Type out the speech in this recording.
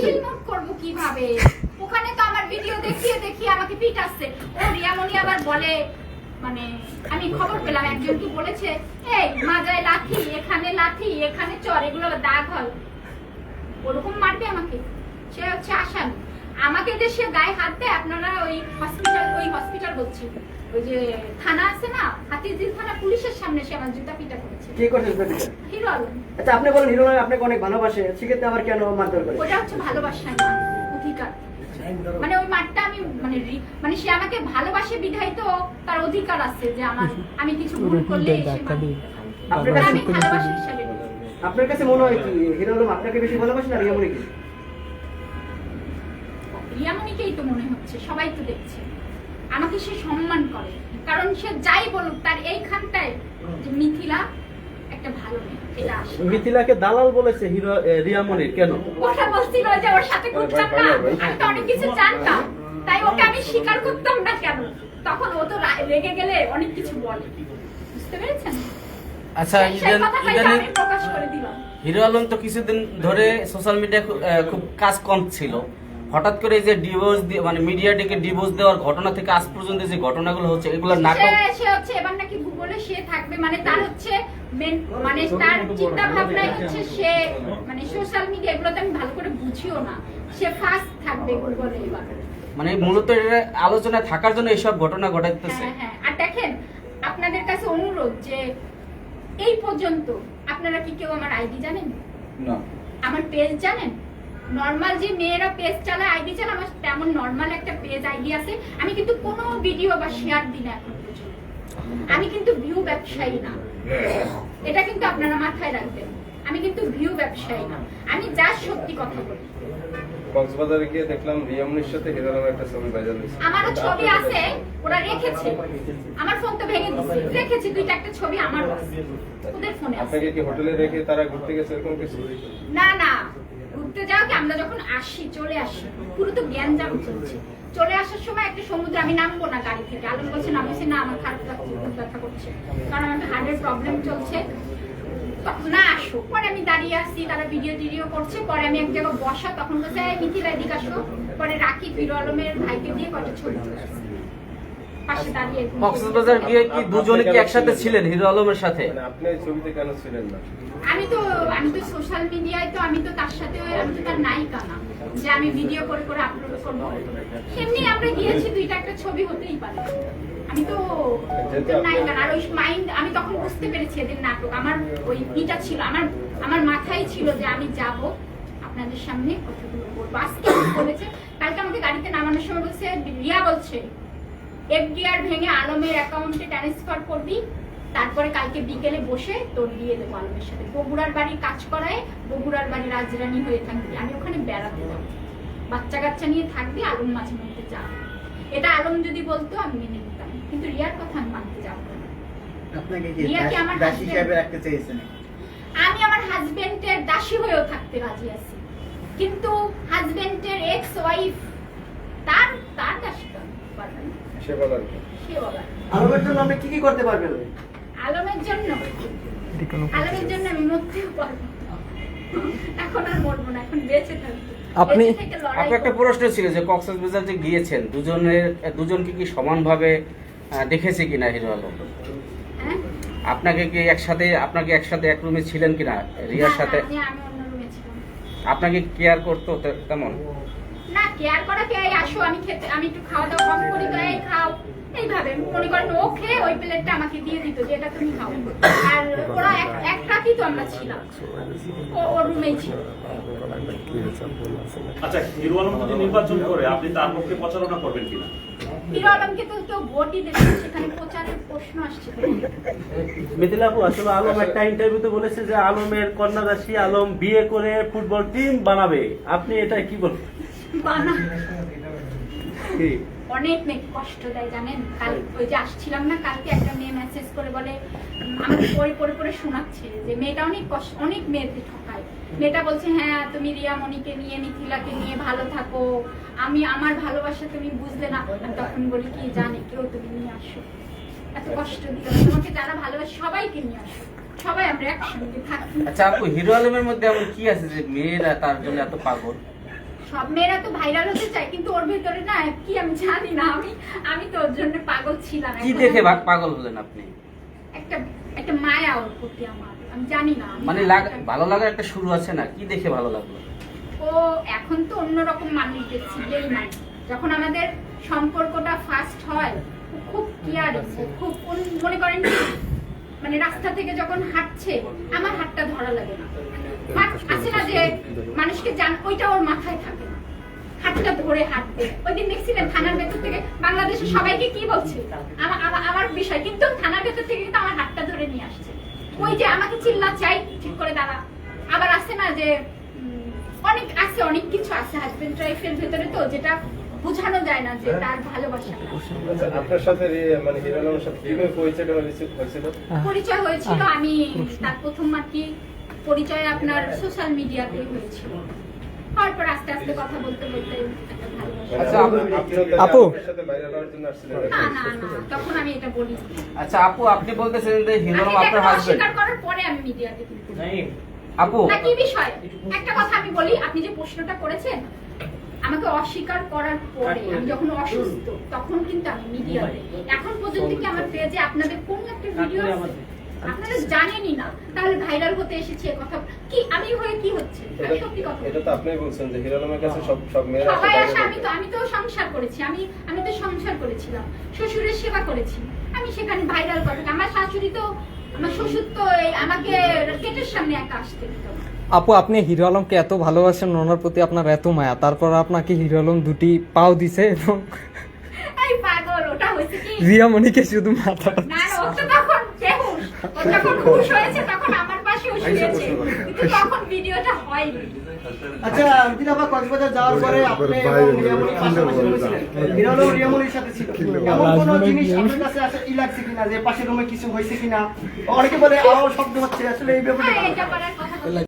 Seal করব কীভাবে? ওখানে তো আমার ভিডিও দেখিয়ে দেখিয়ে আমাকে পিটাচ্ছে। ও রিয়ামণি আবার বলে মানে আমি খবর পেলাম, একজন কি বলেছে, এই, মাজায় লাথি এখানে লাথি এখানে চর, এগুলো দাগ হয়। ওরকম মারবে আমাকে। সে হচ্ছে আসামি। আমাকে যে সে গায়ে হাত দেয়, আপনারা ওই হসপিটাল ওই হসপিটাল বলছি। ওই যে থানা আছে না হাতিঝিল থানা পুলিশের সামনে সে আমার জুতা পিটা করেছে। কি করছে সেটা? হিরো আলম। আচ্ছা আপনি বলেন হিরো আলম আপনাকে অনেক ভালোবাসে সেক্ষেত্রে আবার কেন মারধর করে? ওটা হচ্ছে ভালোবাসা না অধিকার। মানে ওই মাঠটা আমি মানে মানে সে আমাকে ভালোবাসে বিধায় তো তার অধিকার আছে যে আমার আমি কিছু ভুল করলে আপনার কাছে ভালোবাসা হিসাবে আপনার কাছে মনে হয় কি হিরো আলম আপনাকে বেশি ভালোবাসে না রিয়ামণিকে? রিয়ামণিকেই তো মনে হচ্ছে সবাই তো দেখছে। আমাকে সে সম্মান করে। কারণ সে যাই বলুক তার এইখানটায় যে মিথিলা একটা ভালো মেয়ে এটা আসে মিথিলাকে দালাল বলেছে হিরো এ, রিয়ামণির কেন? ওটা বলছিল যে ওর সাথে করতাম না। আমি তো অনেক কিছু জানতাম। তাই ওকে আমি স্বীকার করতাম না কেন? তখন ও তো রেগে গেলে অনেক কিছু বলে। বুঝতে পেরেছেন? আচ্ছা ইদান- ইদানিং আমি প্রকাশ করে দিলাম। হিরো আলম তো কিছুদিন ধরে সোশ্যাল মিডিয়া খুব কাজ কম ছিল। হঠাৎ করে এই যে ডিভোর্স দিয়ে মানে মিডিয়া ডেকে ডিভোর্স দেওয়ার ঘটনা থেকে আজ পর্যন্ত যে ঘটনাগুলো হচ্ছে এগুলো নাটক সে সে হচ্ছে এবার নাকি ভূগোলে সে থাকবে মানে তার হচ্ছে মানে তার চিন্তা ভাবনাই হচ্ছে সে মানে সোশ্যাল মিডিয়া এগুলোতে আমি ভালো করে বুঝিও না। সে ফার্স্ট থাকবে ভূগোলে এবার। মানে মূলত এটা আলোচনায় থাকার জন্য এইসব ঘটনা ঘটাইতেছে। হ্যাঁ হ্যাঁ। আর দেখেন আপনাদের কাছে অনুরোধ যে এই পর্যন্ত আপনারা কি কেউ আমার আইডি জানেন? না। আমার পেজ জানেন? নর্মাল যে মেয়েরা পেজ চালায় আইডি চালায় আমার তেমন নর্মাল একটা পেজ আইডি আছে। আমি কিন্তু কোনো ভিডিও বা শেয়ার দিই না এখন পর্যন্ত। আমি কিন্তু ভিউ ব্যবসায়ী না। এটা কিন্তু আপনারা মাথায় রাখবেন। আমি কিন্তু ভিউ ব্যবসায়ী না। আমি যা সত্যি কথা বলি। কক্সবাজারে গিয়ে দেখলাম রিয়ামনির সাথে হিরো একটা ছবি ভাইরাল হয়েছে। আমারও ছবি আছে ওরা রেখেছে। আমার ফোন তো ভেঙে দিচ্ছে রেখেছে দুইটা একটা ছবি আমারও আছে। ওদের ফোনে আছে আপনাকে কি হোটেলে রেখে তারা ঘুরতে গেছে এরকম কিছু? না না। ঘুরতে যাও কি আমরা যখন আসি, চলে আসি, পুরো তো জ্ঞানজাম চলছে। চলে আসার সময় একটা সমুদ্রে আমি নামবো না গাড়ি থেকে। আলম বলছে নামছে না, আমার খারাপ লাগছে বুক ব্যথা করছে। কারণ আমার হার্টের প্রবলেম চলছে। না আসো পরে আমি দাঁড়িয়ে আসছি তারা ভিডিও টিডিও করছে। পরে আমি এক জায়গায় বসা, তখন বলছে মিথিলা, এদিকে আসো। পরে রাখি হিরো আলমের ভাইকে দিয়ে কটা ছবি তুলে কক্সবাজার গিয়ে কি দুজনে কি একসাথে ছিলেন? হিরো আলমের সাথে? মানে আপনি ছবিতে কেন ছিলেন না? আমি তো আমি তো সোশ্যাল মিডিয়ায় তো আমি তো তার সাথে আমি তো তার নায়িকা না যে আমি ভিডিও করে করে আপলোড করব। এমনি আমরা গিয়েছি দুইটা একটা ছবি হতেই পারে। আমি তো নায়িকা আর ওই মাইন্ড আমি তখন বুঝতে পেরেছি এদের নাটক। আমার ওই ইটা ছিল আমার আমার মাথায় ছিল যে আমি যাব আপনাদের সামনে কথাগুলো বলব। আজকে বলেছে? কালকে আমাকে গাড়িতে নামানোর সময় বলছে রিয়া বলছে এফডিআর ভেঙে আলমের অ্যাকাউন্টে ট্রান্সফার করবি তারপরে কালকে বিকেলে বসে তোর দিয়ে দেবো আলমের সাথে। বগুড়ার বাড়ি কাজ করায় বগুড়ার বাড়ি রাজরানী হয়ে থাকবি। আমি ওখানে বেড়াতে যাব। বাচ্চা কাচ্চা নিয়ে থাকবি আলম মাঝে মধ্যে যাবে। এটা আলম যদি বলতো আমি মেনে নিতাম। কিন্তু রিয়ার কথা আমি মানতে যাব না। আমি আমার হাজবেন্ডের দাসী হয়েও থাকতে রাজি আছি। কিন্তু হাজবেন্ডের এক্স ওয়াইফ তার তার দাসী আলমের জন্য আপনি কি কি করতে পারবেন? আলমের জন্য? আলমের জন্য আমি মরতেও পারব। এখন আর মরবো না এখন বেঁচে থাকব। আপনি বেঁচে থেকে লড়াই আপনার একটা প্রশ্ন ছিল যে কক্সবাজার যে গিয়েছেন দুজনের দুজনকে কি সমানভাবে দেখেছে কিনা হিরো আলম? হ্যাঁ? আপনাকে কি একসাথে আপনাকে একসাথে এক রুমে ছিলেন কিনা? রিয়ার সাথে? আমি- আমি অন্য রুমে ছিলাম। আপনাকে কেয়ার করতো তেমন? না কেয়ার করা কে আসো আমি খেতে আমি একটু খাওয়া দাওয়া কম করি তো এই খাও। এইভাবে মনে করেন ও খেয়ে ওই প্লেটটা আমাকে দিয়ে দিত যে এটা তুমি খাও। আর ওরা এক- রাতই তো আমরা ছিলাম। ও ওর রুমেই ছিল। আচ্ছা হিরো আলম যদি নির্বাচন করে আপনি তার পক্ষে প্রচারণা করবেন কিনা? হিরো আলমকে তো কেউ ভোটই দেবে সেখানে প্রচারের প্রশ্ন আসছে। তো। আপু আসলে আলম একটা ইন্টারভিউতে বলেছে যে আলমের কন্যাদাসী আলম বিয়ে করে ফুটবল টিম বানাবে। আপনি এটা কি বলবেন? বানা অনেক মেয়ে কষ্ট দেয় জানেন? কাল ওই যে আসছিলাম না কালকে একটা মেয়ে মেসেজ করে বলে আমাকে পড়ে পড়ে পড়ে শোনাচ্ছে যে মেয়েটা অনেক কষ্ট অনেক মেয়েকে ঠকায়। মেয়েটা বলছে হ্যাঁ তুমি রিয়া মনিকে নিয়ে মিথিলাকে নিয়ে ভালো থাকো। আমি আমার ভালোবাসা তুমি বুঝলে না। তখন বলি কি জানি কেউ তুমি নিয়ে আসো। এত কষ্ট দিও তোমাকে যারা ভালোবাসে সবাইকে নিয়ে আসো। সবাই আমরা একসঙ্গে থাকি। আচ্ছা আপু হিরো আলমের মধ্যে এমন কি আছে যে মেয়েরা তার জন্য এত পাগল? সব মেয়েরা তো ভাইরাল হতে চায় কিন্তু ওর ভেতরে না কি আমি জানি না আমি আমি তো ওর জন্য পাগল ছিলাম কি দেখে ভাগ পাগল হলেন আপনি? একটা একটা মায়া ওর প্রতি আমার আমি জানি না মানে ভালো লাগার একটা শুরু আছে না কি দেখে ভালো লাগল? ও এখন তো অন্যরকম মানুষ দেখছি এই মানে যখন আমাদের সম্পর্কটা ফার্স্ট হয় খুব কেয়ার খুব মনে করেন মানে রাস্তা থেকে যখন হাঁটছে আমার হাতটা ধরা লাগে না। আছে না যে মানুষকে জান ওইটা ওর মাথায় থাকে না। হাতটা ধরে হাঁটতে। ওই দিন দেখছিলেন থানার ভেতর থেকে বাংলাদেশের সবাইকে কি বলছে? আমা- আমা- আমার বিষয় কিন্তু থানার ভেতর থেকে কিন্তু আমার হাতটা ধরে নিয়ে আসছে। ওই যে আমাকে চিল্লা চাই ঠিক করে দাঁড়া। আবার আছে না যে অনেক আছে অনেক কিছু আছে হাজবেন্ড ওয়াইফের ভেতরে তো যেটা বোঝানো যায় না যে তার ভালোবাসা। আপনার সাথে মানে হিরো সাথে কীভাবে পরিচয়টা হয়েছিল? হয়েছিল? পরিচয় হয়েছিল আমি তার প্রথম আর কি পরিচয় আপনার সোশ্যাল মিডিয়াতে হয়েছিল। তারপর আস্তে আস্তে কথা বলতে বলতে একটা আচ্ছা, আপনি- আপু। আপনার সাথে বাইরে হওয়ার জন্য আসছিলেন। না না না তখন আমি এটা বলি আচ্ছা আপু আপনি বলতেছেন যে হিরো আমি আলম এটা আপনার হাজবেন্ড করার পরে আমি মিডিয়াতে আপু। না কি বিষয়? একটা কথা আমি বলি আপনি যে প্রশ্নটা করেছেন আমাকে অস্বীকার করার পরে আমি যখন অসুস্থ তখন কিন্তু আমি মিডিয়াতে এখন পর্যন্ত কি আমার পেজে আপনাদের কোন একটা ভিডিও আছে? আপনারা জানেনই না। তাহলে ভাইরাল হতে এসেছে কথা। কি আমি হয়ে কি হচ্ছে? সত্যি কথা এটা তো আপনিই বলছেন যে হিরো কাছে সব সব মেয়েরা সবাই আসে আসে আমি তো আমি তো সংসার করেছি। আমি আমি তো সংসার করেছিলাম। শ্বশুরের সেবা করেছি। আমি সেখানে ভাইরাল আমার শাশুড়ি তো আমার শ্বশুর তো আমাকে গেটের সামনে একা আসতে দিত। আপু আপনি হিরো আলমকে এত ভালোবাসেন ওনার প্রতি আপনার এত মায়া। তারপর আপনাকে হিরো আলম দুটি পাও দিছে এবং এই পাগল ওটা রিয়ামণিকে শুধু মাথা না না ও তো তখন বেহুশ ও যখন খুশ হয়েছে তখন আমার পাশেও শুয়েছে কিন্তু তখন ভিডিওটা হয়নি। আচ্ছা কক্সবাজার যাওয়ার পরে আপনি পাশাপাশি সাথে ছিল। এমন কোনো জিনিস আপনার কাছে আসে ই লাগছে কিনা যে পাশে রুমে কিছু হয়েছে কিনা? অনেকে বলে আওয়াজ শব্দ হচ্ছে আসলে এই হ্যাঁ, এটা কথা